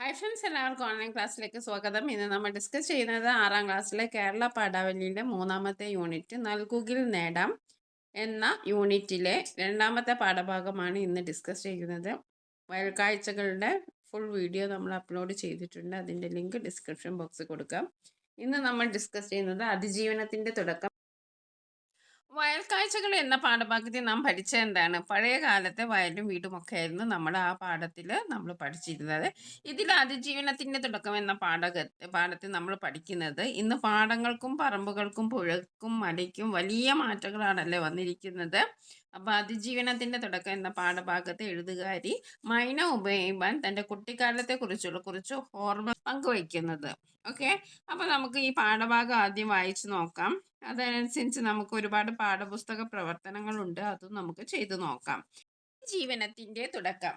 Hi friends എല്ലാവർക്കും online ക്ലാസ്സിലേക്ക് സ്വാഗതം. ഇന്ന് നമ്മൾ ഡിസ്കസ് ചെയ്യുന്നത് ആറാം ക്ലാസ്സിലെ കേരള പാഠാവലിയുടെ മൂന്നാമത്തെ യൂണിറ്റ് നൽകുകിൽ നേടാം എന്ന യൂണിറ്റിലെ രണ്ടാമത്തെ പാഠഭാഗമാണ് ഇന്ന് ഡിസ്കസ് ചെയ്യുന്നത്. വയൽക്കാഴ്ചകളുടെ ഫുൾ വീഡിയോ നമ്മൾ അപ്ലോഡ് ചെയ്തിട്ടുണ്ട്. അതിന്റെ ലിങ്ക് ഡിസ്ക്രിപ്ഷൻ ബോക്സിൽ കൊടുക്കാം. ഇന്ന് നമ്മൾ ഡിസ്കസ് ചെയ്യുന്നത് അതിജീവനത്തിന്റെ തുടക്കം വയൽക്കാഴ്ചകൾ എന്ന പാഠഭാഗത്തിൽ നാം പഠിച്ചത് എന്താണ്? പഴയ കാലത്തെ വയലും വീടും ഒക്കെ ആയിരുന്നു നമ്മൾ ആ പാഠത്തിൽ നമ്മൾ പഠിച്ചിരുന്നത്. ഇതിൽ അതിജീവനത്തിന്റെ തുടക്കം എന്ന പാഠക പാഠത്തിൽ നമ്മൾ പഠിക്കുന്നത് ഇന്ന് പാടങ്ങൾക്കും പറമ്പുകൾക്കും പുഴക്കും മലയ്ക്കും വലിയ മാറ്റങ്ങളാണല്ലേ വന്നിരിക്കുന്നത്. അപ്പോൾ അതിജീവനത്തിന്റെ തുടക്കം എന്ന പാഠഭാഗത്ത് എഴുതുകാരി മൈന ഉപയോഗിക്കാൻ തന്റെ കുട്ടിക്കാലത്തെക്കുറിച്ചുള്ള കുറച്ച് ഓർമ്മ പങ്കുവയ്ക്കുന്നത്. ഓക്കെ അപ്പോൾ നമുക്ക് ഈ പാഠഭാഗം ആദ്യം വായിച്ചു നോക്കാം. അതനുസരിച്ച് നമുക്ക് ഒരുപാട് പാഠപുസ്തക പ്രവർത്തനങ്ങളുണ്ട്. അതും നമുക്ക് ചെയ്തു നോക്കാം. ജീവനത്തിന്റെ തുടക്കം.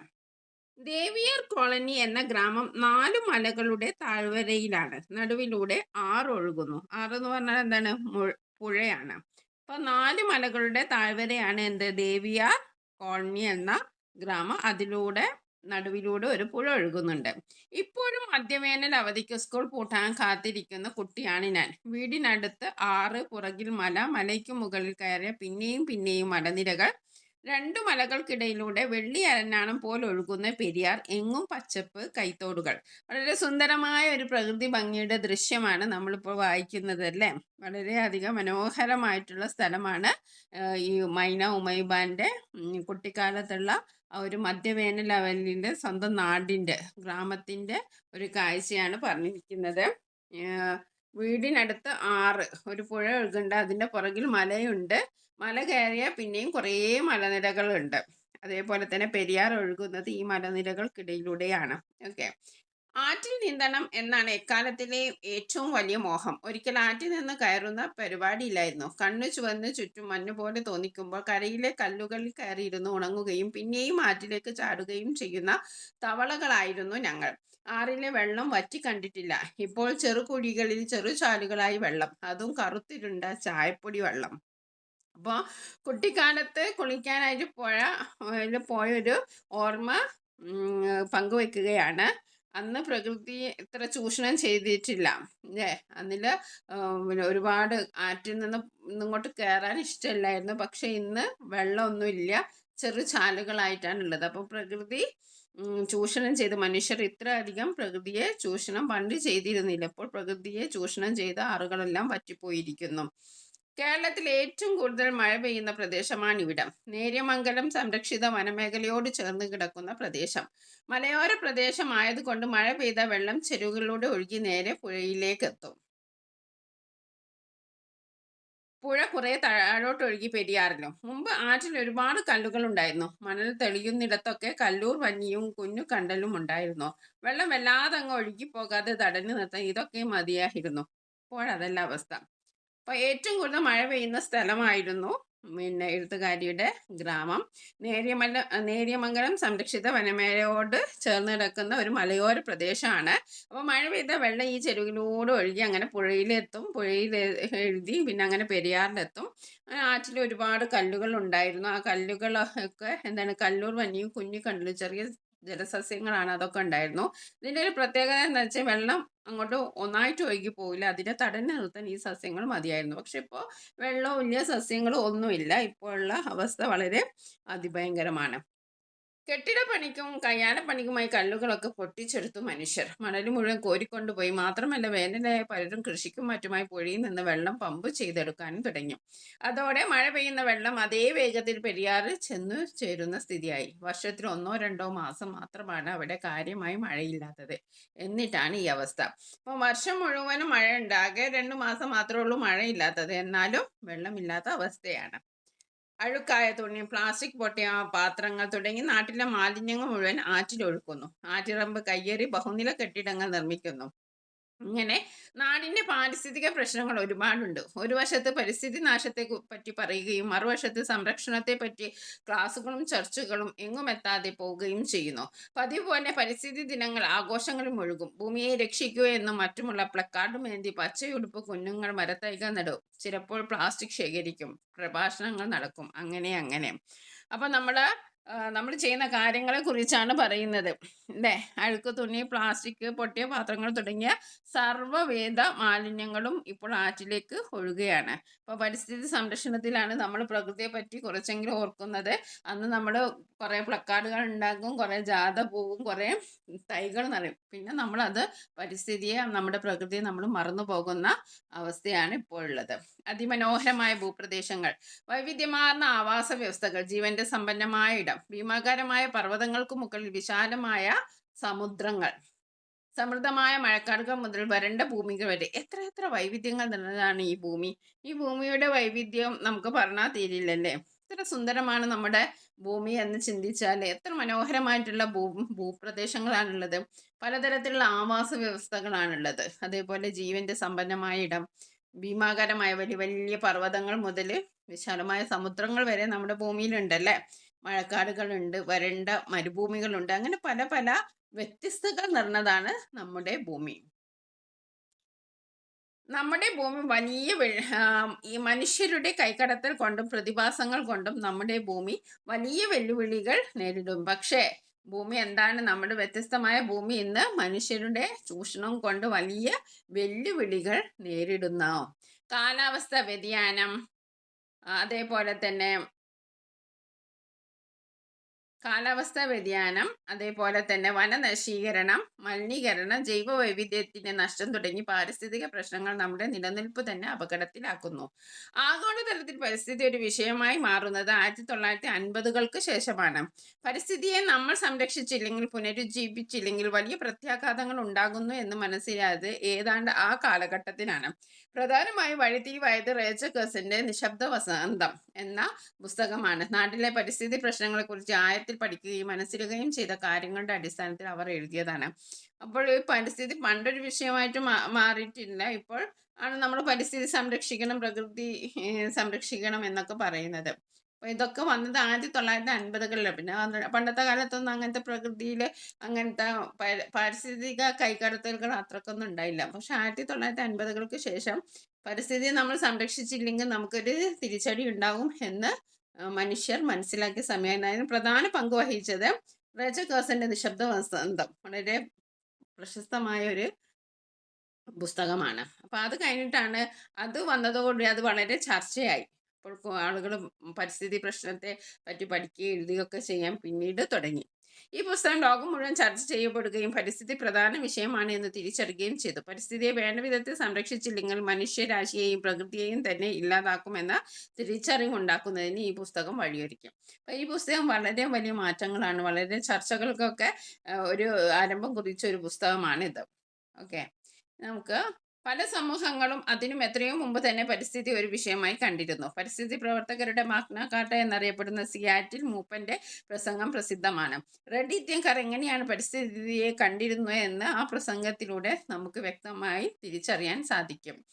ദേവിയർ കോളനി എന്ന ഗ്രാമം നാല് മലകളുടെ താഴ്വരയിലാണ്. നടുവിലൂടെ ആറ് ഒഴുകുന്നു ആറ് എന്ന് പറഞ്ഞാൽ എന്താണ്? പുഴയാണ്. അപ്പൊ നാല് മലകളുടെ താഴ്വരയാണ് എന്ത്? ദേവിയ കോളനി എന്ന ഗ്രാമം. അതിലൂടെ നടുവിലൂടെ ഒരു പുഴ ഒഴുകുന്നുണ്ട്. ഇപ്പോഴും മധ്യവേനൽ അവധിക്ക് സ്കൂൾ പൂട്ടാൻ കാത്തിരിക്കുന്ന കുട്ടിയാണ് ഞാൻ. വീടിനടുത്ത് ആറ് പുറകിൽ മല. മലയ്ക്ക് മുകളിൽ കയറിയ പിന്നെയും പിന്നെയും മലനിരകൾ. രണ്ടു മലകൾക്കിടയിലൂടെ വെള്ളി പോലെ ഒഴുകുന്ന പെരിയാർ എങ്ങും പച്ചപ്പ് കൈത്തോടുകൾ. വളരെ സുന്ദരമായ ഒരു പ്രകൃതി ഭംഗിയുടെ ദൃശ്യമാണ് നമ്മളിപ്പോൾ വായിക്കുന്നത് അല്ലേ? വളരെയധികം മനോഹരമായിട്ടുള്ള സ്ഥലമാണ് ഈ മൈന ഉമൈബാന്റെ കുട്ടിക്കാലത്തുള്ള ആ ഒരു മധ്യവേനൽ അവലിന്റെ സ്വന്തം നാടിന്റെ ഗ്രാമത്തിന്റെ ഒരു കാഴ്ചയാണ് പറഞ്ഞിരിക്കുന്നത്. വീടിനടുത്ത് ആറ് ഒരു പുഴ ഒഴുകുന്നുണ്ട് അതിന്റെ പുറകിൽ മലയുണ്ട്. മല കയറിയാൽ പിന്നെയും കുറേ മലനിരകളുണ്ട്. അതേപോലെ തന്നെ പെരിയാർ ഒഴുകുന്നത് ഈ മലനിരകൾക്കിടയിലൂടെയാണ്. ഓക്കെ. ആറ്റിൽ നീന്തണം എന്നാണ് എക്കാലത്തിലെ ഏറ്റവും വലിയ മോഹം. ഒരിക്കൽ ആറ്റിൽ നിന്ന് കയറുന്ന പരിപാടിയില്ലായിരുന്നു. കണ്ണു ചുവന്ന് ചുറ്റും മഞ്ഞു പോലെ തോന്നിക്കുമ്പോൾ കരയിലെ കല്ലുകളിൽ കയറിയിരുന്ന് ഉണങ്ങുകയും പിന്നെയും ആറ്റിലേക്ക് ചാടുകയും ചെയ്യുന്ന തവളകളായിരുന്നു ഞങ്ങൾ. ആറിലെ വെള്ളം വറ്റി കണ്ടിട്ടില്ല. ഇപ്പോൾ ചെറുകുഴികളിൽ ചെറുചാലുകളായി വെള്ളം. അതും കറുത്തിരുണ്ട ചായപ്പൊടി വെള്ളം. അപ്പോൾ കുട്ടിക്കാലത്ത് കുളിക്കാനായിട്ട് പോയ പോയൊരു ഓർമ്മ പങ്കുവെക്കുകയാണ്. അന്ന് പ്രകൃതി ഇത്ര ചൂഷണം ചെയ്തിട്ടില്ല അല്ലേ? അതിൽ പിന്നെ ഒരുപാട് ആറ്റിൽ നിന്ന് ഇങ്ങോട്ട് കയറാൻ ഇഷ്ടമില്ലായിരുന്നു. പക്ഷെ ഇന്ന് വെള്ളമൊന്നുമില്ല ചെറു ചാലുകളായിട്ടാണ് ഉള്ളത്. അപ്പോൾ പ്രകൃതി ചൂഷണം ചെയ്ത് മനുഷ്യർ ഇത്ര അധികം പ്രകൃതിയെ ചൂഷണം പണ്ട് ചെയ്തിരുന്നില്ല. ഇപ്പോൾ പ്രകൃതിയെ ചൂഷണം ചെയ്ത ആറുകളെല്ലാം വറ്റിപ്പോയിരിക്കുന്നു. കേരളത്തിൽ ഏറ്റവും കൂടുതൽ മഴ പെയ്യുന്ന പ്രദേശമാണ് ഇവിടം. നേര്യമംഗലം സംരക്ഷിത വനമേഖലയോട് ചേർന്ന് കിടക്കുന്ന പ്രദേശം. മലയോര പ്രദേശമായതുകൊണ്ട് മഴ പെയ്ത വെള്ളം ചെരുവുകളിലൂടെ ഒഴുകി നേരെ പുഴയിലേക്ക് എത്തും. പുഴ കുറെ താഴോട്ട് ഒഴുകി പെരിയാറിലും. മുമ്പ് ആറ്റിൽ ഒരുപാട് കല്ലുകൾ ഉണ്ടായിരുന്നു. മണൽ തെളിയുന്നിടത്തൊക്കെ കല്ലൂർ വന്നിയും കുഞ്ഞു കണ്ടലും ഉണ്ടായിരുന്നു. വെള്ളം വല്ലാതെ അങ്ങ് ഒഴുകി പോകാതെ തടഞ്ഞു നിർത്താൻ ഇതൊക്കെ മതിയായിരുന്നു. ഇപ്പോഴതല്ല അവസ്ഥ. അപ്പോൾ ഏറ്റവും കൂടുതൽ മഴ പെയ്യുന്ന സ്ഥലമായിരുന്നു പിന്നെ എഴുത്തുകാരിയുടെ ഗ്രാമം. നേര്യമല നേര്യമംഗലം സംരക്ഷിത വനമേലയോട് ചേർന്ന് കിടക്കുന്ന ഒരു മലയോര പ്രദേശമാണ്. അപ്പോൾ മഴ പെയ്ത വെള്ളം ഈ ചെരുവിലൂടെ ഒഴുകി അങ്ങനെ പുഴയിലെത്തും പുഴയിൽ എഴുതി പിന്നെ അങ്ങനെ പെരിയാറിലെത്തും. ആറ്റിൽ ഒരുപാട് കല്ലുകൾ ഉണ്ടായിരുന്നു. ആ കല്ലുകളൊക്കെ എന്താണ് കല്ലൂർ വന്നിയും കുഞ്ഞു കല്ല് ചെറിയ ജലസസ്യങ്ങളാണ് അതൊക്കെ ഉണ്ടായിരുന്നു. ഇതിന്റെ ഒരു പ്രത്യേകത എന്ന് വെച്ചാൽ വെള്ളം അങ്ങോട്ട് ഒന്നായിട്ട് ഒഴുകി പോവില്ല. അതിനെ തടഞ്ഞു നിർത്താൻ ഈ സസ്യങ്ങൾ മതിയായിരുന്നു. പക്ഷെ ഇപ്പോൾ വെള്ളവും ഇല്ല സസ്യങ്ങളും ഒന്നുമില്ല. ഇപ്പോഴുള്ള അവസ്ഥ വളരെ അതിഭയങ്കരമാണ്. കെട്ടിടപ്പണിക്കും കയ്യാലപ്പണിക്കുമായി കല്ലുകളൊക്കെ പൊട്ടിച്ചെടുത്തു മനുഷ്യർ. മണൽ മുഴുവൻ കോരിക്കൊണ്ടുപോയി. മാത്രമല്ല വേനലായ പലരും കൃഷിക്കും മറ്റുമായി പുഴയിൽ നിന്ന് വെള്ളം പമ്പ് ചെയ്തെടുക്കാനും തുടങ്ങി. അതോടെ മഴ പെയ്യുന്ന വെള്ളം അതേ വേഗത്തിൽ പെരിയാറിൽ ചെന്നു ചേരുന്ന സ്ഥിതിയായി. വർഷത്തിൽ ഒന്നോ രണ്ടോ മാസം മാത്രമാണ് അവിടെ കാര്യമായി മഴയില്ലാത്തത്. എന്നിട്ടാണ് ഈ അവസ്ഥ. അപ്പം വർഷം മുഴുവനും മഴ ഉണ്ടാകെ രണ്ട് മാസം മാത്രമേ ഉള്ളൂ മഴയില്ലാത്തത്. എന്നാലും വെള്ളമില്ലാത്ത അവസ്ഥയാണ്. അഴുക്കായ തുണി പ്ലാസ്റ്റിക് പൊട്ടിയ പാത്രങ്ങൾ തുടങ്ങി നാട്ടിലെ മാലിന്യങ്ങൾ മുഴുവൻ ആറ്റിലൊഴുക്കുന്നു. ആറ്റിറമ്പ് കയ്യേറി ബഹുനില കെട്ടിടങ്ങൾ നിർമ്മിക്കുന്നു. ഇങ്ങനെ നാടിന്റെ പാരിസ്ഥിതിക പ്രശ്നങ്ങൾ ഒരുപാടുണ്ട്. ഒരു വശത്ത് പരിസ്ഥിതി നാശത്തെ പറ്റി പറയുകയും മറുവശത്ത് സംരക്ഷണത്തെ പറ്റി ക്ലാസ്സുകളും ചർച്ചകളും എങ്ങും എത്താതെ പോവുകയും ചെയ്യുന്നു. പതിവ് പോലെ പരിസ്ഥിതി ദിനങ്ങൾ ആഘോഷങ്ങളിൽ മുഴുകും. ഭൂമിയെ രക്ഷിക്കുക എന്നും മറ്റുമുള്ള പ്ലക്കാർഡും ഏന്തി പച്ചയുടുപ്പ് കുഞ്ഞുങ്ങൾ മരത്തൈകൾ നടും. ചിലപ്പോൾ പ്ലാസ്റ്റിക് ശേഖരിക്കും. പ്രഭാഷണങ്ങൾ നടക്കും. അങ്ങനെ അങ്ങനെ. അപ്പൊ നമ്മൾ നമ്മൾ ചെയ്യുന്ന കാര്യങ്ങളെ കുറിച്ചാണ് പറയുന്നത്. അല്ലേ അഴുക്ക് തുണി പ്ലാസ്റ്റിക് പൊട്ടിയ പാത്രങ്ങൾ തുടങ്ങിയ സർവവേദ മാലിന്യങ്ങളും ഇപ്പോൾ ആറ്റിലേക്ക് ഒഴുകുകയാണ്. അപ്പോൾ പരിസ്ഥിതി സംരക്ഷണത്തിലാണ് നമ്മൾ പ്രകൃതിയെ പറ്റി കുറച്ചെങ്കിലും ഓർക്കുന്നത്. അന്ന് നമ്മൾ കുറേ പ്ലക്കാർഡുകൾ ഉണ്ടാക്കും കുറേ ജാഥ പോവും കുറേ തൈകൾ നിറയും. പിന്നെ നമ്മളത് പരിസ്ഥിതിയെ നമ്മുടെ പ്രകൃതിയെ നമ്മൾ മറന്നു പോകുന്ന അവസ്ഥയാണ് ഇപ്പോൾ ഉള്ളത്. അതിമനോഹരമായ ഭൂപ്രദേശങ്ങൾ വൈവിധ്യമാർന്ന ആവാസ വ്യവസ്ഥകൾ ജീവന്റെ സമ്പന്നമായ ഇടം ഭീമാകാരമായ പർവതങ്ങൾക്ക് മുകളിൽ വിശാലമായ സമുദ്രങ്ങൾ സമൃദ്ധമായ മഴക്കാടുകൾ മുതൽ വരണ്ട ഭൂമികൾ വരെ. എത്ര എത്ര വൈവിധ്യങ്ങൾ നിറഞ്ഞതാണ് ഈ ഭൂമി. ഈ ഭൂമിയുടെ വൈവിധ്യം നമുക്ക് പറഞ്ഞാൽ തീരില്ലല്ലേ? എത്ര സുന്ദരമാണ് നമ്മുടെ ഭൂമി എന്ന് ചിന്തിച്ചാൽ എത്ര മനോഹരമായിട്ടുള്ള ഭൂ ഭൂപ്രദേശങ്ങളാണുള്ളത്. പലതരത്തിലുള്ള ആവാസ വ്യവസ്ഥകളാണുള്ളത്. അതേപോലെ ജീവന്റെ സമ്പന്നമായ ഇടം ഭീമാകാരമായ വലിയ വലിയ പർവതങ്ങൾ മുതൽ വിശാലമായ സമുദ്രങ്ങൾ വരെ നമ്മുടെ ഭൂമിയിലുണ്ടല്ലേ? മഴക്കാടുകളുണ്ട് വരണ്ട മരുഭൂമികളുണ്ട് അങ്ങനെ പല പല വ്യത്യസ്തകൾ നിറഞ്ഞതാണ് നമ്മുടെ ഭൂമി. നമ്മുടെ ഭൂമി വലിയ ഈ മനുഷ്യരുടെ കൈക്കടത്തൽ കൊണ്ടും പ്രതിഭാസങ്ങൾ കൊണ്ടും നമ്മുടെ ഭൂമി വലിയ വെല്ലുവിളികൾ നേരിടും. പക്ഷേ ഭൂമി എന്താണ്? നമ്മുടെ വ്യത്യസ്തമായ ഭൂമി ഇന്ന് മനുഷ്യരുടെ ചൂഷണം കൊണ്ട് വലിയ വെല്ലുവിളികൾ നേരിടുന്നു. കാലാവസ്ഥ വ്യതിയാനം അതേപോലെ തന്നെ കാലാവസ്ഥാ വ്യതിയാനം അതേപോലെ തന്നെ വനനശീകരണം മലിനീകരണം ജൈവ വൈവിധ്യത്തിന്റെ നഷ്ടം തുടങ്ങി പാരിസ്ഥിതിക പ്രശ്നങ്ങൾ നമ്മുടെ നിലനിൽപ്പ് തന്നെ അപകടത്തിലാക്കുന്നു. ആഗോളതലത്തിൽ പരിസ്ഥിതി ഒരു വിഷയമായി മാറുന്നത് ആയിരത്തി തൊള്ളായിരത്തി അൻപതുകൾക്ക് ശേഷമാണ്. പരിസ്ഥിതിയെ നമ്മൾ സംരക്ഷിച്ചില്ലെങ്കിൽ പുനരുജ്ജീവിച്ചില്ലെങ്കിൽ വലിയ പ്രത്യാഘാതങ്ങൾ ഉണ്ടാകുന്നു എന്ന് മനസ്സിലായത് ഏതാണ്ട് ആ കാലഘട്ടത്തിലാണ്. പ്രധാനമായി വഴിത്തിരിവായത് റേച്ച കേസിന്റെ നിശബ്ദ വസന്തം എന്ന പുസ്തകമാണ്. നാട്ടിലെ പരിസ്ഥിതി പ്രശ്നങ്ങളെക്കുറിച്ച് ആയത്തിൽ പഠിക്കുകയും മനസ്സിലുകയും ചെയ്ത കാര്യങ്ങളുടെ അടിസ്ഥാനത്തിൽ അവർ എഴുതിയതാണ്. അപ്പോൾ ഈ പരിസ്ഥിതി പണ്ടൊരു വിഷയമായിട്ട് മാറിയിട്ടില്ല. ഇപ്പോൾ ആണ് നമ്മൾ പരിസ്ഥിതി സംരക്ഷിക്കണം പ്രകൃതി സംരക്ഷിക്കണം എന്നൊക്കെ പറയുന്നത്. അപ്പോൾ ഇതൊക്കെ വന്നത് ആയിരത്തി തൊള്ളായിരത്തി അൻപതുകളിലാണ് പിന്നെ പണ്ടത്തെ കാലത്തൊന്നും അങ്ങനത്തെ പ്രകൃതിയിൽ അങ്ങനത്തെ പാരിസ്ഥിതിക കൈകടത്തലുകൾ അത്രക്കൊന്നും ഉണ്ടായില്ല. പക്ഷെ ആയിരത്തി തൊള്ളായിരത്തി അൻപതുകൾക്ക് ശേഷം പരിസ്ഥിതി നമ്മൾ സംരക്ഷിച്ചില്ലെങ്കിൽ നമുക്കൊരു തിരിച്ചടി ഉണ്ടാകും എന്ന് മനുഷ്യർ മനസ്സിലാക്കിയ സമയമായിരുന്നു പ്രധാന പങ്ക് വഹിച്ചത് റേച്ച കേഴ്സന്റെ നിശബ്ദ വസന്തം. വളരെ പ്രശസ്തമായ ഒരു പുസ്തകമാണ്. അപ്പോൾ അത് കഴിഞ്ഞിട്ടാണ് അത് വന്നതോടുകൂടി അത് വളരെ ചർച്ചയായി. അപ്പോൾ ആളുകൾ പരിസ്ഥിതി പ്രശ്നത്തെ പറ്റി പഠിക്കുകയും എഴുതുകയൊക്കെ ചെയ്യാൻ പിന്നീട് തുടങ്ങി. ഈ പുസ്തകം ലോകം മുഴുവൻ ചർച്ച ചെയ്യപ്പെടുകയും പരിസ്ഥിതി പ്രധാന വിഷയമാണ് എന്ന് തിരിച്ചറിയുകയും ചെയ്തു. പരിസ്ഥിതിയെ വേണ്ട വിധത്തിൽ സംരക്ഷിച്ചില്ലെങ്കിൽ മനുഷ്യരാശിയെയും പ്രകൃതിയെയും തന്നെ ഇല്ലാതാക്കുമെന്ന തിരിച്ചറിവുണ്ടാക്കുന്നതിന് ഈ പുസ്തകം വഴിയൊരുക്കും. അപ്പം ഈ പുസ്തകം വളരെ വലിയ മാറ്റങ്ങളാണ്. വളരെ ചർച്ചകൾക്കൊക്കെ ഒരു ആരംഭം കുറിച്ച ഒരു പുസ്തകമാണിത്. ഓക്കെ. നമുക്ക് പല സമൂഹങ്ങളും അതിനും എത്രയോ മുമ്പ് തന്നെ പരിസ്ഥിതി ഒരു വിഷയമായി കണ്ടിരുന്നു. പരിസ്ഥിതി പ്രവർത്തകരുടെ മാഗ്ന കാട്ട എന്നറിയപ്പെടുന്ന സിയാറ്റിൽ മൂപ്പന്റെ പ്രസംഗം പ്രസിദ്ധമാണ്. റെഡ് ഇന്ത്യക്കാർ എങ്ങനെയാണ് പരിസ്ഥിതിയെ കണ്ടിരുന്നു എന്ന് ആ പ്രസംഗത്തിലൂടെ നമുക്ക് വ്യക്തമായി തിരിച്ചറിയാൻ സാധിക്കും.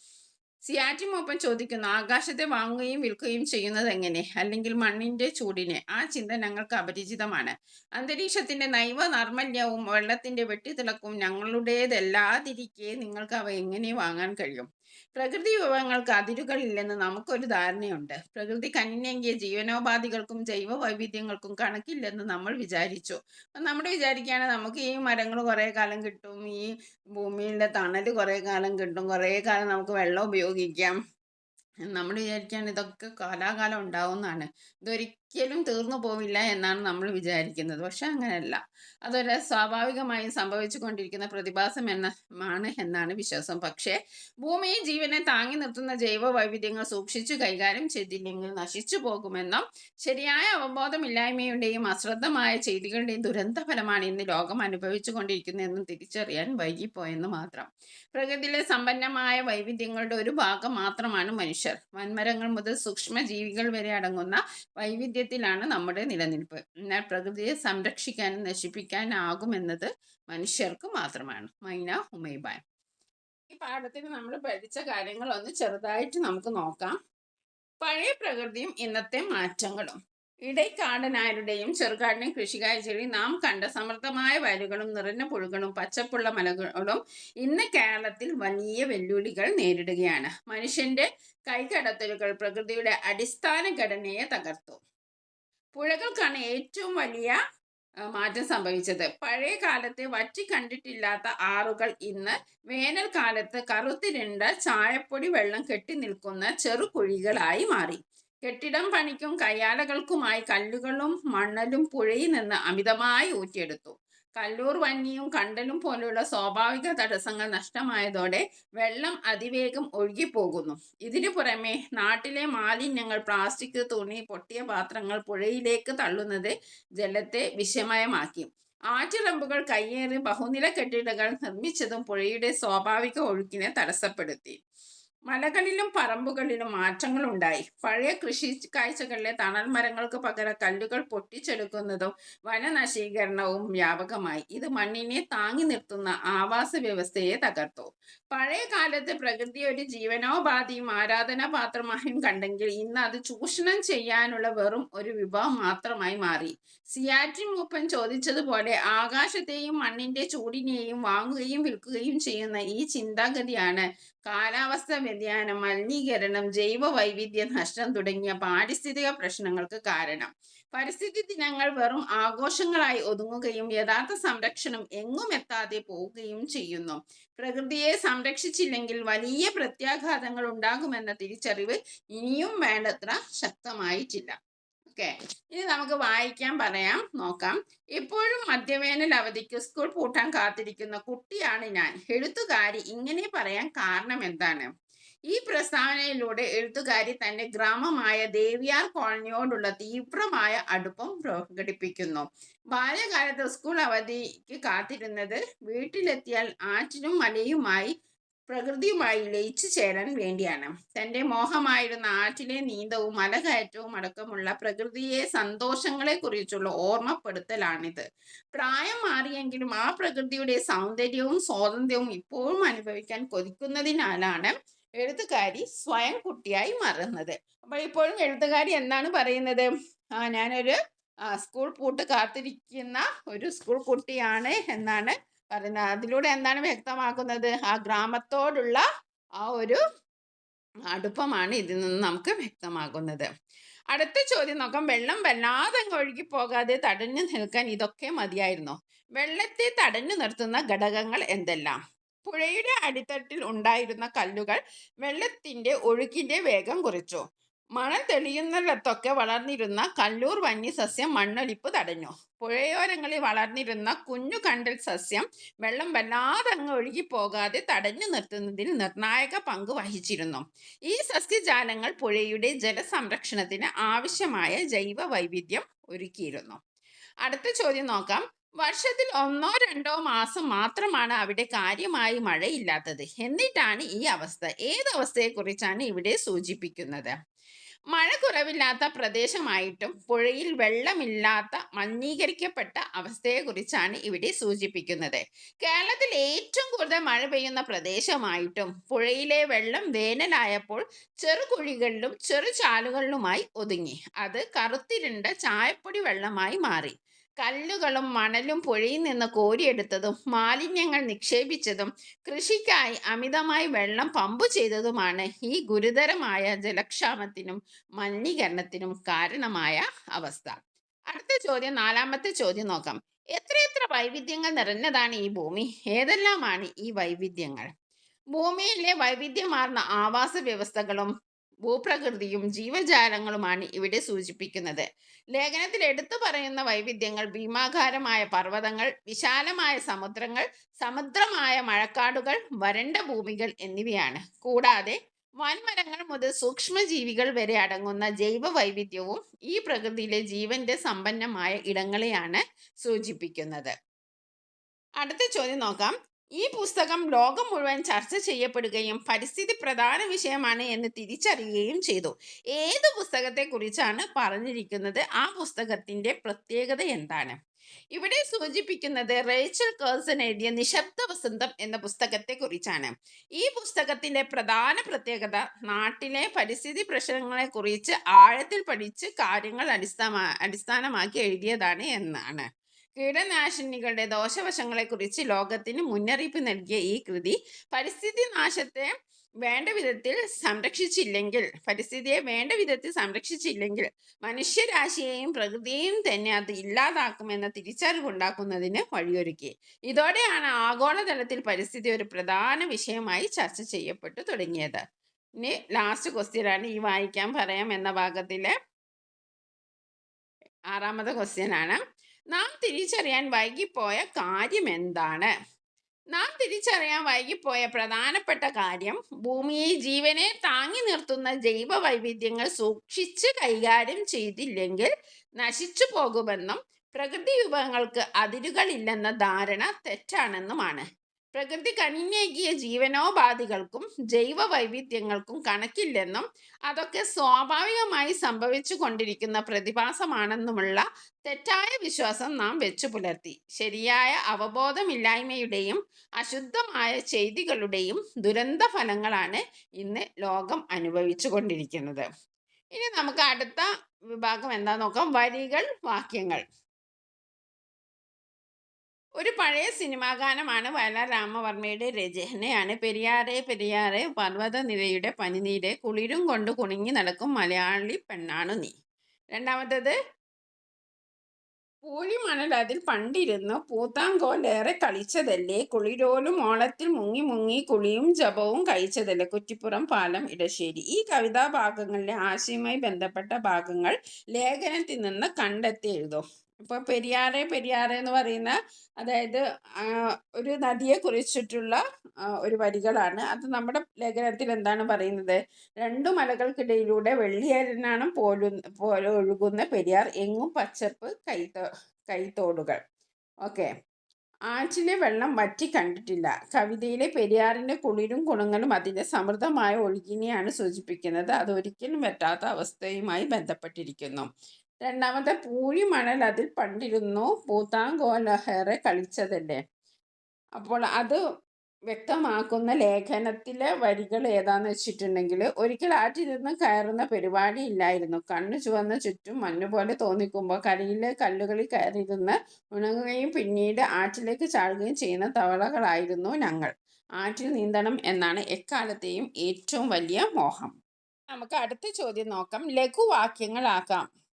സിയാറ്റി മൂപ്പൻ ചോദിക്കുന്നു ആകാശത്തെ വാങ്ങുകയും വിൽക്കുകയും ചെയ്യുന്നത് എങ്ങനെ? അല്ലെങ്കിൽ മണ്ണിന്റെ ചൂടിനെ? ആ ചിന്ത ഞങ്ങൾക്ക് അപരിചിതമാണ്. അന്തരീക്ഷത്തിന്റെ നൈവ നർമ്മല്യവും വെള്ളത്തിന്റെ വെട്ടിത്തിളക്കും ഞങ്ങളുടേതല്ലാതിരിക്കെ നിങ്ങൾക്ക് അവ എങ്ങനെ വാങ്ങാൻ കഴിയും? പ്രകൃതി വിഭവങ്ങൾക്ക് അതിരുകളില്ലെന്ന് നമുക്കൊരു ധാരണയുണ്ട്. പ്രകൃതി കനിഞ്ഞെങ്കിയ ജീവനോപാധികൾക്കും ജൈവ വൈവിധ്യങ്ങൾക്കും കണക്കില്ലെന്ന് നമ്മൾ വിചാരിച്ചു. നമ്മൾ വിചാരിക്കുകയാണ് നമുക്ക് ഈ മരങ്ങൾ കുറേ കാലം കിട്ടും ഈ ഭൂമിയുടെ തണൽ കുറേ കാലം കിട്ടും കുറേ കാലം നമുക്ക് വെള്ളം ഉപയോഗിക്കാം. നമ്മൾ വിചാരിക്കുകയാണ് ഇതൊക്കെ കാലാകാലം ഉണ്ടാവുന്നതാണ് ഇതൊരിക്കലും തീർന്നു പോവില്ല എന്നാണ് നമ്മൾ വിചാരിക്കുന്നത്. പക്ഷെ അങ്ങനെയല്ല. അതൊരു സ്വാഭാവികമായും സംഭവിച്ചു കൊണ്ടിരിക്കുന്ന പ്രതിഭാസം എന്നാണ് എന്നാണ് വിശ്വാസം. പക്ഷേ ഭൂമിയെ ജീവനെ താങ്ങി നിർത്തുന്ന ജൈവ വൈവിധ്യങ്ങൾ സൂക്ഷിച്ചു കൈകാര്യം ചെയ്തില്ലെങ്കിൽ നശിച്ചു പോകുമെന്നും ശരിയായ അവബോധമില്ലായ്മയുടെയും അശ്രദ്ധമായ ചെയ്തികളുടെയും ദുരന്തഫലമാണ് ഇന്ന് ലോകം അനുഭവിച്ചു കൊണ്ടിരിക്കുന്നതെന്നും തിരിച്ചറിയാൻ വൈകിപ്പോയെന്ന് മാത്രം. പ്രകൃതിയിലെ സമ്പന്നമായ വൈവിധ്യങ്ങളുടെ ഒരു ഭാഗം മാത്രമാണ് മനുഷ്യർ. വൻമരങ്ങൾ മുതൽ സൂക്ഷ്മ ജീവികൾ വരെ അടങ്ങുന്ന വൈവിധ്യത്തിലാണ് നമ്മുടെ നിലനിൽപ്പ്. എന്നാൽ പ്രകൃതിയെ സംരക്ഷിക്കാനും നശിപ്പിക്കാനാകുമെന്നത് മനുഷ്യർക്ക് മാത്രമാണ്. മൈന ഉമൈബാൻ ഈ പാഠത്തിൽ നമ്മൾ പഠിച്ച കാര്യങ്ങൾ ഒന്ന് ചെറുതായിട്ട് നമുക്ക് നോക്കാം. പഴയ പ്രകൃതിയും ഇന്നത്തെ മാറ്റങ്ങളും. ഇടയ്ക്കാടനായരുടെയും ചെറുകാടിനെയും ചെടി നാം കണ്ട സമൃദ്ധമായ വയലുകളും നിറഞ്ഞ പുഴുകളും പച്ചപ്പുള്ള മലകളും ഇന്ന് കേരളത്തിൽ വലിയ വെല്ലുവിളികൾ നേരിടുകയാണ്. മനുഷ്യന്റെ കൈകടത്തലുകൾ പ്രകൃതിയുടെ അടിസ്ഥാന ഘടനയെ തകർത്തു. പുഴകൾക്കാണ് ഏറ്റവും വലിയ മാറ്റം സംഭവിച്ചത്. പഴയ കാലത്ത് വറ്റി കണ്ടിട്ടില്ലാത്ത ആറുകൾ ഇന്ന് വേനൽക്കാലത്ത് കറുത്തിരുണ്ട ചായപ്പൊടി വെള്ളം കെട്ടി നിൽക്കുന്ന ചെറുകുഴികളായി മാറി. കെട്ടിടം പണിക്കും കയ്യാലകൾക്കുമായി കല്ലുകളും മണ്ണലും പുഴയിൽ നിന്ന് അമിതമായി ഊറ്റിയെടുത്തു. കല്ലൂർ വന്നിയും കണ്ടലും പോലുള്ള സ്വാഭാവിക തടസ്സങ്ങൾ നഷ്ടമായതോടെ വെള്ളം അതിവേഗം ഒഴുകിപ്പോകുന്നു. ഇതിനു പുറമെ നാട്ടിലെ മാലിന്യങ്ങൾ പ്ലാസ്റ്റിക് തുണി പൊട്ടിയ പാത്രങ്ങൾ പുഴയിലേക്ക് തള്ളുന്നത് ജലത്തെ വിഷമയമാക്കി. ആറ്റിറമ്പുകൾ കയ്യേറി ബഹുനില കെട്ടിടങ്ങൾ നിർമ്മിച്ചതും പുഴയുടെ സ്വാഭാവിക ഒഴുക്കിനെ തടസ്സപ്പെടുത്തി. മലകളിലും പറമ്പുകളിലും മാറ്റങ്ങൾ ഉണ്ടായി പഴയ കൃഷി കാഴ്ചകളിലെ തണൽ മരങ്ങൾക്ക് പകരം കല്ലുകൾ പൊട്ടിച്ചെടുക്കുന്നതും വനനശീകരണവും വ്യാപകമായി. ഇത് മണ്ണിനെ താങ്ങി നിർത്തുന്ന ആവാസ വ്യവസ്ഥയെ തകർത്തു. പഴയ കാലത്ത് പ്രകൃതി ഒരു ജീവനോപാധിയും ആരാധനാപാത്രമായും കണ്ടെങ്കിൽ ഇന്ന് അത് ചൂഷണം ചെയ്യാനുള്ള വെറും ഒരു വിഭവം മാത്രമായി മാറി. സിയാറ്റിൻ മൂപ്പൻ ചോദിച്ചതുപോലെ ആകാശത്തെയും മണ്ണിന്റെ ചൂടിനെയും വാങ്ങുകയും വിൽക്കുകയും ചെയ്യുന്ന ഈ ചിന്താഗതിയാണ് കാലാവസ്ഥ വ്യതിയാനം മലിനീകരണം ജൈവ വൈവിധ്യ നഷ്ടം തുടങ്ങിയ പാരിസ്ഥിതിക പ്രശ്നങ്ങൾക്ക് കാരണം. പരിസ്ഥിതി ദിനങ്ങൾ വെറും ആഘോഷങ്ങളായി ഒതുങ്ങുകയും യഥാർത്ഥ സംരക്ഷണം എങ്ങും എത്താതെ പോവുകയും ചെയ്യുന്നു. പ്രകൃതിയെ സംരക്ഷിച്ചില്ലെങ്കിൽ വലിയ പ്രത്യാഘാതങ്ങൾ ഉണ്ടാകുമെന്ന തിരിച്ചറിവ് ഇനിയും വേണ്ടത്ര ശക്തമായിട്ടില്ല. ഓക്കെ. ഇനി നമുക്ക് വായിക്കാൻ പറയാം. നോക്കാം. ഇപ്പോഴും മധ്യവേനൽ അവധിക്ക് സ്കൂൾ പൂട്ടാൻ കാത്തിരിക്കുന്ന കുട്ടിയാണ് ഞാൻ. എഴുത്തുകാരി ഇങ്ങനെ പറയാൻ കാരണം എന്താണ്? ഈ പ്രസ്താവനയിലൂടെ എഴുത്തുകാരി തന്റെ ഗ്രാമമായ ദേവിയാർ കോളനിയോടുള്ള തീവ്രമായ അടുപ്പം പ്രകടിപ്പിക്കുന്നു. ബാല്യകാലത്ത് സ്കൂൾ അവധിക്ക് കാത്തിരുന്നത് വീട്ടിലെത്തിയാൽ ആറ്റിനും മലയുമായി പ്രകൃതിയുമായി ലയിച്ചു ചേരാൻ വേണ്ടിയാണ്. തന്റെ മോഹമായിരുന്ന ആറ്റിലെ നീന്തവും മലകയറ്റവും അടക്കമുള്ള പ്രകൃതിയെ സന്തോഷങ്ങളെ കുറിച്ചുള്ള ഓർമ്മപ്പെടുത്തലാണിത്. പ്രായം മാറിയെങ്കിലും ആ പ്രകൃതിയുടെ സൗന്ദര്യവും സ്വാതന്ത്ര്യവും ഇപ്പോഴും അനുഭവിക്കാൻ കൊതിക്കുന്നതിനാലാണ് എഴുത്തുകാരി സ്വയം കുട്ടിയായി മാറുന്നത്. അപ്പോൾ ഇപ്പോഴും എഴുത്തുകാരി എന്താണ് പറയുന്നത്? ആ ഞാനൊരു സ്കൂൾ പൂട്ട് കാത്തിരിക്കുന്ന ഒരു സ്കൂൾ കുട്ടിയാണ് എന്നാണ് പറയുന്നത്. അതിലൂടെ എന്താണ് വ്യക്തമാക്കുന്നത്? ആ ഗ്രാമത്തോടുള്ള ആ ഒരു അടുപ്പമാണ് ഇതിൽ നിന്ന് നമുക്ക് വ്യക്തമാകുന്നത്. അടുത്ത ചോദ്യം നോക്കാം. വെള്ളം വല്ലാതെ ഒഴുകി പോകാതെ തടഞ്ഞു നിൽക്കാൻ ഇതൊക്കെ മതിയായിരുന്നു? വെള്ളത്തെ തടഞ്ഞു നിർത്തുന്ന ഘടകങ്ങൾ എന്തെല്ലാം? പുഴയുടെ അടിത്തട്ടിൽ ഉണ്ടായിരുന്ന കല്ലുകൾ വെള്ളത്തിന്റെ ഒഴുക്കിന്റെ വേഗം കുറച്ചു. മണൽ തെളിയുന്നിടത്തൊക്കെ വളർന്നിരുന്ന കല്ലൂർ വന്യ സസ്യം മണ്ണൊലിപ്പ് തടഞ്ഞു. പുഴയോരങ്ങളിൽ വളർന്നിരുന്ന കുഞ്ഞു കണ്ടൽ സസ്യം വെള്ളം വല്ലാതെ അങ്ങ് ഒഴുകി പോകാതെ തടഞ്ഞു നിർത്തുന്നതിൽ നിർണായക പങ്ക് വഹിച്ചിരുന്നു. ഈ സസ്യജാലങ്ങൾ പുഴയുടെ ജലസംരക്ഷണത്തിന് ആവശ്യമായ ജൈവ വൈവിധ്യം ഒരുക്കിയിരുന്നു. അടുത്ത ചോദ്യം നോക്കാം. വർഷത്തിൽ ഒന്നോ രണ്ടോ മാസം മാത്രമാണ് അവിടെ കാര്യമായി മഴയില്ലാത്തത്. എന്നിട്ടാണ് ഈ അവസ്ഥ. ഏത് അവസ്ഥയെക്കുറിച്ചാണ് ഇവിടെ സൂചിപ്പിക്കുന്നത്? മഴ കുറവില്ലാത്ത പ്രദേശമായിട്ടും പുഴയിൽ വെള്ളമില്ലാത്ത മലിനീകരിക്കപ്പെട്ട അവസ്ഥയെക്കുറിച്ചാണ് ഇവിടെ സൂചിപ്പിക്കുന്നത്. കേരളത്തിൽ ഏറ്റവും കൂടുതൽ മഴ പെയ്യുന്ന പ്രദേശമായിട്ടും പുഴയിലെ വെള്ളം വേനലായപ്പോൾ ചെറുകുഴികളിലും ചെറു ചാലുകളിലുമായി ഒതുങ്ങി. അത് കറുത്തിരുണ്ട ചായപ്പൊടി വെള്ളമായി മാറി. കല്ലുകളും മണലും പുഴയിൽ നിന്ന് കോരിയെടുത്തതും മാലിന്യങ്ങൾ നിക്ഷേപിച്ചതും കൃഷിക്കായി അമിതമായി വെള്ളം പമ്പ് ചെയ്തതുമാണ് ഈ ഗുരുതരമായ ജലക്ഷാമത്തിനും മലിനീകരണത്തിനും കാരണമായ അവസ്ഥ. അടുത്ത ചോദ്യം നാലാമത്തെ ചോദ്യം നോക്കാം. എത്രയെത്ര വൈവിധ്യങ്ങൾ നിറഞ്ഞതാണ് ഈ ഭൂമി? ഏതെല്ലാമാണ് ഈ വൈവിധ്യങ്ങൾ? ഭൂമിയിലെ വൈവിധ്യമാർന്ന ആവാസ വ്യവസ്ഥകളും ഭൂപ്രകൃതിയും ജീവജാലങ്ങളുമാണ് ഇവിടെ സൂചിപ്പിക്കുന്നത്. ലേഖനത്തിൽ എടുത്തു പറയുന്ന വൈവിധ്യങ്ങൾ ഭീമാകാരമായ പർവതങ്ങൾ വിശാലമായ സമുദ്രങ്ങൾ സമുദ്രമായ മഴക്കാടുകൾ വരണ്ട ഭൂമികൾ എന്നിവയാണ്. കൂടാതെ വൻമരങ്ങൾ മുതൽ സൂക്ഷ്മജീവികൾ വരെ അടങ്ങുന്ന ജൈവ വൈവിധ്യവും ഈ പ്രകൃതിയിലെ ജീവന്റെ സമ്പന്നമായ ഇടങ്ങളെയാണ് സൂചിപ്പിക്കുന്നത്. അടുത്ത ചോദ്യം നോക്കാം. ഈ പുസ്തകം ലോകം മുഴുവൻ ചർച്ച ചെയ്യപ്പെടുകയും പരിസ്ഥിതി പ്രധാന വിഷയമാണ് എന്ന് തിരിച്ചറിയുകയും ചെയ്തു. ഏത് പുസ്തകത്തെ കുറിച്ചാണ് പറഞ്ഞിരിക്കുന്നത്? ആ പുസ്തകത്തിന്റെ പ്രത്യേകത എന്താണ്? ഇവിടെ സൂചിപ്പിക്കുന്നത് റേച്ചൽ കേഴ്സൺ എഴുതിയ നിശബ്ദ വസന്തം എന്ന പുസ്തകത്തെ കുറിച്ചാണ് ഈ പുസ്തകത്തിന്റെ പ്രധാന പ്രത്യേകത നാട്ടിലെ പരിസ്ഥിതി പ്രശ്നങ്ങളെ കുറിച്ച് ആഴത്തിൽ പഠിച്ച് കാര്യങ്ങൾ അടിസ്ഥാന അടിസ്ഥാനമാക്കി എഴുതിയതാണ് എന്നാണ്. കീടനാശിനികളുടെ ദോഷവശങ്ങളെക്കുറിച്ച് ലോകത്തിന് മുന്നറിയിപ്പ് നൽകിയ ഈ കൃതി പരിസ്ഥിതി നാശത്തെ വേണ്ട വിധത്തിൽ സംരക്ഷിച്ചില്ലെങ്കിൽ പരിസ്ഥിതിയെ വേണ്ട വിധത്തിൽ സംരക്ഷിച്ചില്ലെങ്കിൽ മനുഷ്യരാശിയെയും പ്രകൃതിയെയും തന്നെ അത് ഇല്ലാതാക്കുമെന്ന തിരിച്ചറിവുണ്ടാക്കുന്നതിന് വഴിയൊരുക്കി. ഇതോടെയാണ് ആഗോളതലത്തിൽ പരിസ്ഥിതി ഒരു പ്രധാന വിഷയമായി ചർച്ച ചെയ്യപ്പെട്ടു തുടങ്ങിയത്. ഇനി ലാസ്റ്റ് ക്വസ്റ്റ്യനാണ് ഈ വായിക്കാൻ പറയാം എന്ന ഭാഗത്തിലെ ആറാമത്തെ ക്വസ്റ്റ്യൻ ആണ്. നാം തിരിച്ചറിയാൻ വൈകിപ്പോയ കാര്യം എന്താണ്? നാം തിരിച്ചറിയാൻ വൈകിപ്പോയ പ്രധാനപ്പെട്ട കാര്യം ഭൂമിയെ ജീവനെ താങ്ങി നിർത്തുന്ന ജൈവ വൈവിധ്യങ്ങൾ സൂക്ഷിച്ച് കൈകാര്യം ചെയ്തില്ലെങ്കിൽ നശിച്ചു പോകുമെന്നും പ്രകൃതി വിഭവങ്ങൾക്ക് അതിരുകളില്ലെന്ന ധാരണ തെറ്റാണെന്നുമാണ്. പ്രകൃതി കനിഞ്ഞേകിയ ജീവനോപാധികൾക്കും ജൈവ വൈവിധ്യങ്ങൾക്കും കണക്കില്ലെന്നും അതൊക്കെ സ്വാഭാവികമായി സംഭവിച്ചു കൊണ്ടിരിക്കുന്ന പ്രതിഭാസമാണെന്നുമുള്ള തെറ്റായ വിശ്വാസം നാം വെച്ചു പുലർത്തി. ശരിയായ അവബോധമില്ലായ്മയുടെയും അശുദ്ധമായ ചെയ്തികളുടെയും ദുരന്ത ഫലങ്ങളാണ് ഇന്ന് ലോകം അനുഭവിച്ചു കൊണ്ടിരിക്കുന്നത് ഇനി നമുക്ക് അടുത്ത വിഭാഗം എന്താ നോക്കാം? വരികൾ വാക്യങ്ങൾ. ഒരു പഴയ സിനിമാ ഗാനമാണ് വയലാർ രാമവർമ്മയുടെ രചനയാണ്. പെരിയാറെ പെരിയാറെ പർവതനിരയുടെ പനിനീരെ കുളിരും കൊണ്ട് കുണുങ്ങി നടക്കും മലയാളി പെണ്ണാണ് നീ. രണ്ടാമത്തത് പൂഴിമണൽ അതിൽ പണ്ടിരുന്നു പൂത്താങ്കോലേറെ കളിച്ചതല്ലേ? കുളിരോലും ഓളത്തിൽ മുങ്ങി മുങ്ങി കുളിയും ജപവും കഴിച്ചതല്ലേ? കുറ്റിപ്പുറം പാലം ഇടശ്ശേരി. ഈ കവിതാ ഭാഗങ്ങളിലെ ആശയവുമായി ബന്ധപ്പെട്ട ഭാഗങ്ങൾ ലേഖനത്തിൽ നിന്ന് കണ്ടെത്തി എഴുതും. ഇപ്പോൾ പെരിയാറെ പെരിയാറെ എന്ന് പറയുന്ന അതായത് ഒരു നദിയെ കുറിച്ചിട്ടുള്ള ഒരു വരികളാണ്. അത് നമ്മുടെ ലേഖനത്തിൽ എന്താണ് പറയുന്നത്? രണ്ടു മലകൾക്കിടയിലൂടെ വെള്ളിയരനാണ് പോലു പോലെ ഒഴുകുന്ന പെരിയാർ. എങ്ങും പച്ചപ്പ് കൈത്തോ കൈത്തോടുകൾ ഓക്കെ. ആറ്റിലെ വെള്ളം വറ്റി കണ്ടിട്ടില്ല. കവിതയിലെ പെരിയാറിന്റെ കുളിരും കുണങ്ങളും അതിന്റെ സമൃദ്ധമായ ഒഴുകിനെയാണ് സൂചിപ്പിക്കുന്നത്. അത് ഒരിക്കലും വറ്റാത്ത അവസ്ഥയുമായി ബന്ധപ്പെട്ടിരിക്കുന്നു. രണ്ടാമത്തെ പൂഴി മണൽ അതിൽ പണ്ടിരുന്നു. പൂത്താങ്കോലഹേറെ കളിച്ചതല്ലേ? അപ്പോൾ അത് വ്യക്തമാക്കുന്ന ലേഖനത്തിലെ വരികൾ ഏതാന്ന് വെച്ചിട്ടുണ്ടെങ്കിൽ ഒരിക്കൽ ആറ്റിൽ നിന്ന് കയറുന്ന പരിപാടി ഇല്ലായിരുന്നു. കണ്ണു ചുവന്ന ചുറ്റും മണ്ണുപോലെ തോന്നിക്കുമ്പോൾ കരയിലെ കല്ലുകളിൽ കയറിയിരുന്ന് ഉണങ്ങുകയും പിന്നീട് ആറ്റിലേക്ക് ചാടുകയും ചെയ്യുന്ന തവളകളായിരുന്നു ഞങ്ങൾ. ആറ്റിൽ നീന്തണം എന്നാണ് എക്കാലത്തെയും ഏറ്റവും വലിയ മോഹം. നമുക്ക് അടുത്ത ചോദ്യം നോക്കാം. ലഘുവാക്യങ്ങളാക്കാം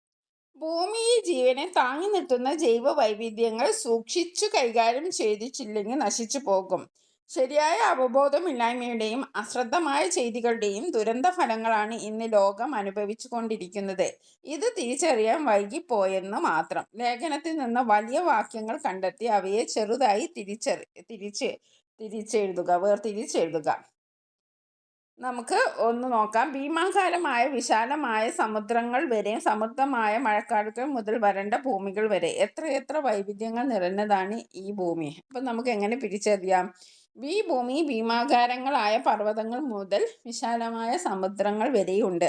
ഭൂമിയിൽ ജീവനെ താങ്ങി നിർത്തുന്ന ജൈവ വൈവിധ്യങ്ങൾ സൂക്ഷിച്ചു കൈകാര്യം ചെയ്തിട്ടില്ലെങ്കിൽ നശിച്ചു പോകും. ശരിയായ അവബോധമില്ലായ്മയുടെയും അശ്രദ്ധമായ ചെയ്തികളുടെയും ദുരന്ത ഫലങ്ങളാണ് ഇന്ന് ലോകം അനുഭവിച്ചു കൊണ്ടിരിക്കുന്നത് ഇത് തിരിച്ചറിയാൻ വൈകിപ്പോയെന്ന് മാത്രം. ലേഖനത്തിൽ നിന്ന് വലിയ വാക്യങ്ങൾ കണ്ടെത്തി അവയെ ചെറുതായി തിരിച്ചറി തിരിച്ച് തിരിച്ചെഴുതുക വേർതിരിച്ചെഴുതുക. നമുക്ക് ഒന്ന് നോക്കാം. ഭീമാകാരമായ വിശാലമായ സമുദ്രങ്ങൾ വരെ സമൃദ്ധമായ മഴക്കാടുകൾ മുതൽ വരണ്ട ഭൂമികൾ വരെ. എത്രയെത്ര എത്ര വൈവിധ്യങ്ങൾ നിറഞ്ഞതാണ് ഈ ഭൂമി. അപ്പം നമുക്ക് എങ്ങനെ പിരിച്ചറിയാം ഈ ഭൂമി ഭീമാകാരങ്ങളായ പർവതങ്ങൾ മുതൽ വിശാലമായ സമുദ്രങ്ങൾ വരെയുണ്ട്.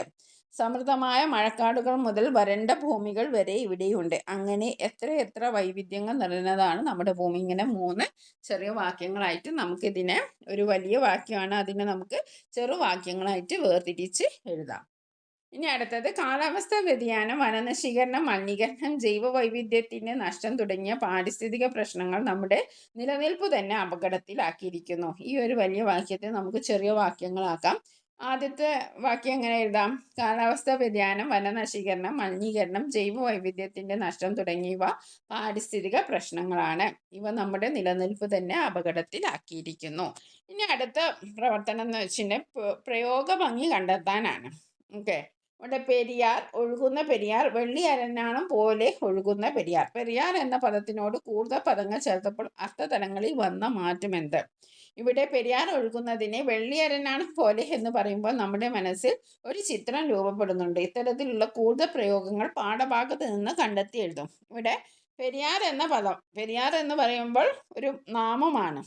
സമൃദ്ധമായ മഴക്കാടുകൾ മുതൽ വരണ്ട ഭൂമികൾ വരെ ഇവിടെയുണ്ട്. അങ്ങനെ എത്ര എത്ര വൈവിധ്യങ്ങൾ നിറഞ്ഞതാണ് നമ്മുടെ ഭൂമി. ഇങ്ങനെ മൂന്ന് ചെറിയ വാക്യങ്ങളായിട്ട് നമുക്കിതിനെ ഒരു വലിയ വാക്യമാണ്. അതിനെ നമുക്ക് ചെറുവാക്യങ്ങളായിട്ട് വേർതിരിച്ച് എഴുതാം. ഇനി അടുത്തത് കാലാവസ്ഥ വ്യതിയാനം വനനശീകരണം മലിനീകരണം ജൈവ വൈവിധ്യത്തിന്റെ നഷ്ടം തുടങ്ങിയ പാരിസ്ഥിതിക പ്രശ്നങ്ങൾ നമ്മുടെ നിലനിൽപ്പ് തന്നെ അപകടത്തിലാക്കിയിരിക്കുന്നു. ഈ ഒരു വലിയ വാക്യത്തെ നമുക്ക് ചെറിയ വാക്യങ്ങളാക്കാം. ആദ്യത്തെ വാക്യം എങ്ങനെ എഴുതാം? കാലാവസ്ഥാ വ്യതിയാനം വനനശീകരണം മലിനീകരണം ജൈവ വൈവിധ്യത്തിന്റെ നഷ്ടം തുടങ്ങിയവ പാരിസ്ഥിതിക പ്രശ്നങ്ങളാണ്. ഇവ നമ്മുടെ നിലനിൽപ്പ് തന്നെ അപകടത്തിലാക്കിയിരിക്കുന്നു. ഇനി അടുത്ത പ്രവർത്തനം എന്ന് വെച്ചിട്ടുണ്ടെങ്കിൽ പ്രയോഗ ഭംഗി കണ്ടെത്താനാണ്. ഓക്കെ. ഇവിടെ പെരിയാർ ഒഴുകുന്ന പെരിയാർ വെള്ളി അരഞ്ഞാണം പോലെ ഒഴുകുന്ന പെരിയാർ. പെരിയാർ എന്ന പദത്തിനോട് കൂടുതൽ പദങ്ങൾ ചേർത്തപ്പോൾ അർത്ഥതലങ്ങളിൽ വന്ന മാറ്റം എന്ത്? ഇവിടെ പെരിയാർ ഒഴുകുന്നതിനെ വെള്ളിയരനാണ് പോലെ എന്ന് പറയുമ്പോൾ നമ്മുടെ മനസ്സിൽ ഒരു ചിത്രം രൂപപ്പെടുന്നുണ്ട്. ഇത്തരത്തിലുള്ള കൂടുതൽ പ്രയോഗങ്ങൾ പാഠഭാഗത്ത് നിന്ന് കണ്ടെത്തി എഴുതും. ഇവിടെ പെരിയാർ എന്ന പദം പെരിയാർ എന്ന് പറയുമ്പോൾ ഒരു നാമമാണ്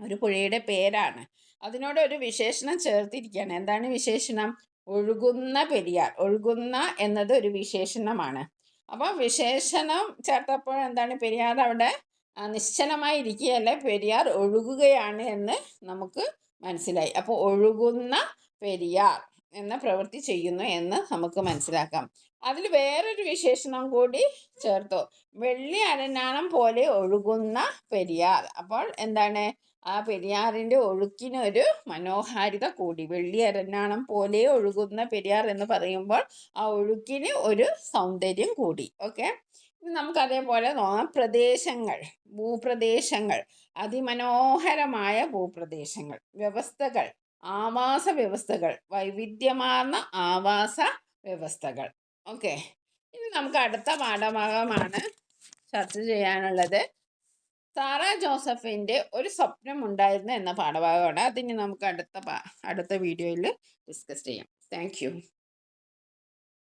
ഒരു പുഴയുടെ പേരാണ്. അതിനോട് ഒരു വിശേഷണം ചേർത്തിരിക്കുകയാണ്. എന്താണ് വിശേഷണം? ഒഴുകുന്ന പെരിയാർ. ഒഴുകുന്ന എന്നത് ഒരു വിശേഷണമാണ്. അപ്പോൾ വിശേഷണം ചേർത്തപ്പോൾ എന്താണ് പെരിയാർ അവിടെ നിശ്ചലമായി ഇരിക്കുകയല്ല പെരിയാർ ഒഴുകുകയാണ് എന്ന് നമുക്ക് മനസ്സിലായി. അപ്പോൾ ഒഴുകുന്ന പെരിയാർ എന്ന പ്രവൃത്തി ചെയ്യുന്നു എന്ന് നമുക്ക് മനസ്സിലാക്കാം. അതിൽ വേറൊരു വിശേഷണം കൂടി ചേർത്തു. വെള്ളി അരനാളം പോലെ ഒഴുകുന്ന പെരിയാർ. അപ്പോൾ എന്താണ്? ആ പെരിയാറിന്റെ ഒഴുക്കിനൊരു മനോഹാരിത കൂടി. വെള്ളി അരനാളം പോലെ ഒഴുകുന്ന പെരിയാർ എന്ന് പറയുമ്പോൾ ആ ഒഴുക്കിന് ഒരു സൗന്ദര്യം കൂടി. ഓക്കെ? നമുക്ക് തോന്നാം പ്രദേശങ്ങൾ ഭൂപ്രദേശങ്ങൾ അതിമനോഹരമായ ഭൂപ്രദേശങ്ങൾ വ്യവസ്ഥകൾ ആവാസ വ്യവസ്ഥകൾ വൈവിധ്യമാർന്ന ആവാസ വ്യവസ്ഥകൾ. ഓക്കെ. ഇനി നമുക്ക് അടുത്ത പാഠഭാഗമാണ് ചർച്ച ചെയ്യാനുള്ളത്. സാറ ജോസഫിന്റെ ഒരു സ്വപ്നം ഉണ്ടായിരുന്നു എന്ന പാഠഭാഗമാണ്. അതിന് നമുക്ക് അടുത്ത അടുത്ത വീഡിയോയിൽ ഡിസ്കസ് ചെയ്യാം. താങ്ക്